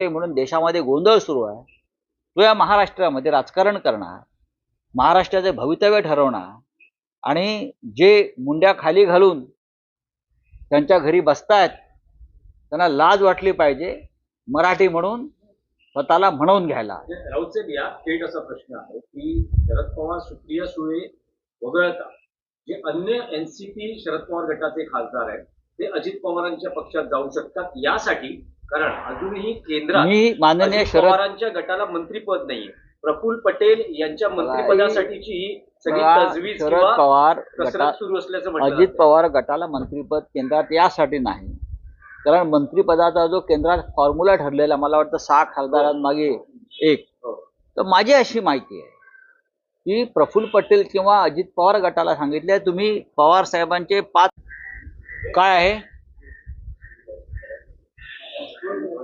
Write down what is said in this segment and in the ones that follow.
म्हणून देशामध्ये गोंधळ सुरू आहे. तो या महाराष्ट्रामध्ये राजकारण करणार महाराष्ट्राचे भवितव्य ठरवणार आणि जे मुंड्या खाली घालून त्यांच्या घरी बसतायत त्यांना लाज वाटली पाहिजे मराठी म्हणून स्वतःला म्हणून घ्यायला. म्हणजे राऊत साहेब या थेट असा प्रश्न आहे की शरद पवार सुप्रिया सुळे वगळता जे अन्य एनसीपी शरद पवार गटाचे खासदार आहेत ते अजित पवारांच्या पक्षात जाऊ शकतात. यासाठी कारण अजूनही केंद्रात मी माननीय अजित शरद पवारांच्या गटाला मंत्रीपद नाहीये प्रफुल्ल पटेल यांच्या मंत्रिपदासाठीची ही सगळी तजवीज शरद किंवा पवार कसरत सुरू असल्याचं म्हटलं अजित. पवार गटाला मंत्रीपद केंद्रात यासाठी नाही कारण मंत्रिपदाचा जो केंद्रात फॉर्म्युला ठरलेला मला वाटतं सहा खासदारांमागे एक हो. तर माझी अशी माहिती आहे की प्रफुल्ल पटेल किंवा अजित पवार गटाला सांगितले तुम्ही पवार साहेबांचे पाच काय आहे राऊत साहेब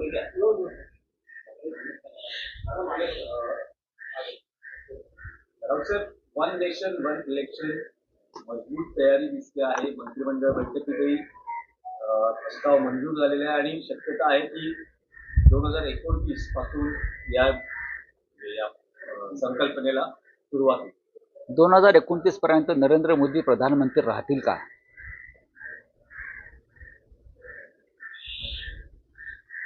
वन नेशन वन इलेक्शन मजबूत तयारी दिसते आहे. मंत्रिमंडळ बैठकीतही प्रस्ताव मंजूर झालेले आहे आणि शक्यता आहे की दोन हजार एकोणतीसपासून या या संकल्पनेला सुरुवात दोन हजार एकोणतीस पर्यंत नरेंद्र मोदी प्रधानमंत्री राहतील का?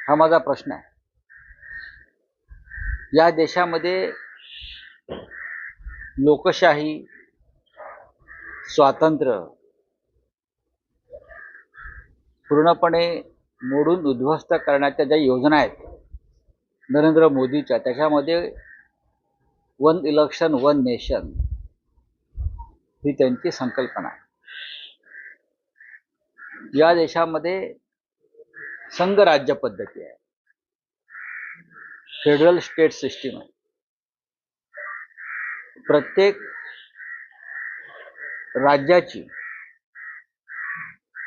हा माझा प्रश्न आहे. या देशामध्ये लोकशाही स्वातंत्र्य पूर्णपणे मोडून उद्ध्वस्त करण्याच्या ज्या योजना आहेत नरेंद्र मोदीच्या त्याच्यामध्ये वन इलेक्शन वन नेशन ही त्यांची संकल्पना आहे. या देशामध्ये संघ राज्य पद्धती आहे. फेडरल स्टेट सिस्टीम आहे. प्रत्येक राज्याची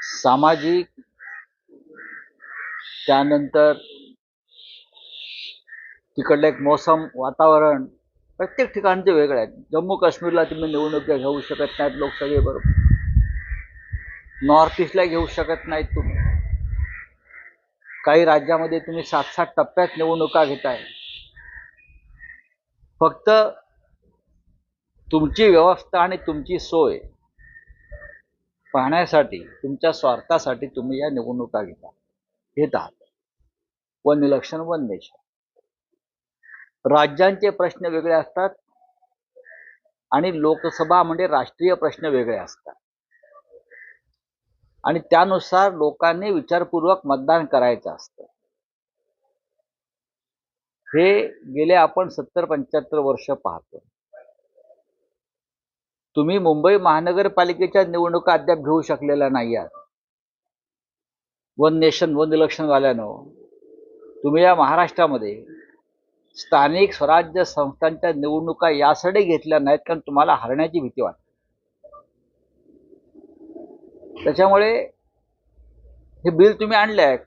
सामाजिक त्यानंतर तिकडलं एक मोसम वातावरण प्रत्येक ठिकाणचे वेगळे आहेत. जम्मू काश्मीरला तुम्ही निवडणुका घेऊ शकत नाहीत लोक सगळे बरोबर नॉर्थ ईस्टला घेऊ शकत नाहीत तुम्ही. काही राज्यामध्ये तुम्ही सात सात टप्प्यात निवडणुका घेताय. फक्त तुमची व्यवस्था आणि तुमची सोय पाहण्यासाठी तुमच्या स्वार्थासाठी तुम्ही या निवडणुका घेता घेत आहात. One election one nation. राज्यांचे प्रश्न वेगळे असतात आणि लोकसभा म्हणजे राष्ट्रीय प्रश्न वेगळे असतात. आणि त्यानुसार लोकांनी विचारपूर्वक मतदान करायचं असतं. हे गेले आपण सत्तर पंच्याहत्तर वर्ष पाहतो. तुम्ही मुंबई महानगरपालिकेच्या निवडणुका अद्याप घेऊ शकलेल्या नाही आहात. वन नेशन वन इलेक्शन झाल्यानं तुम्ही या महाराष्ट्रामध्ये स्थानिक स्वराज्य संस्थांच्या निवडणुका यासाठी घेतल्या नाहीत कारण तुम्हाला हरण्याची भीती वाटते. त्याच्यामुळे हे बिल तुम्ही आणले आहे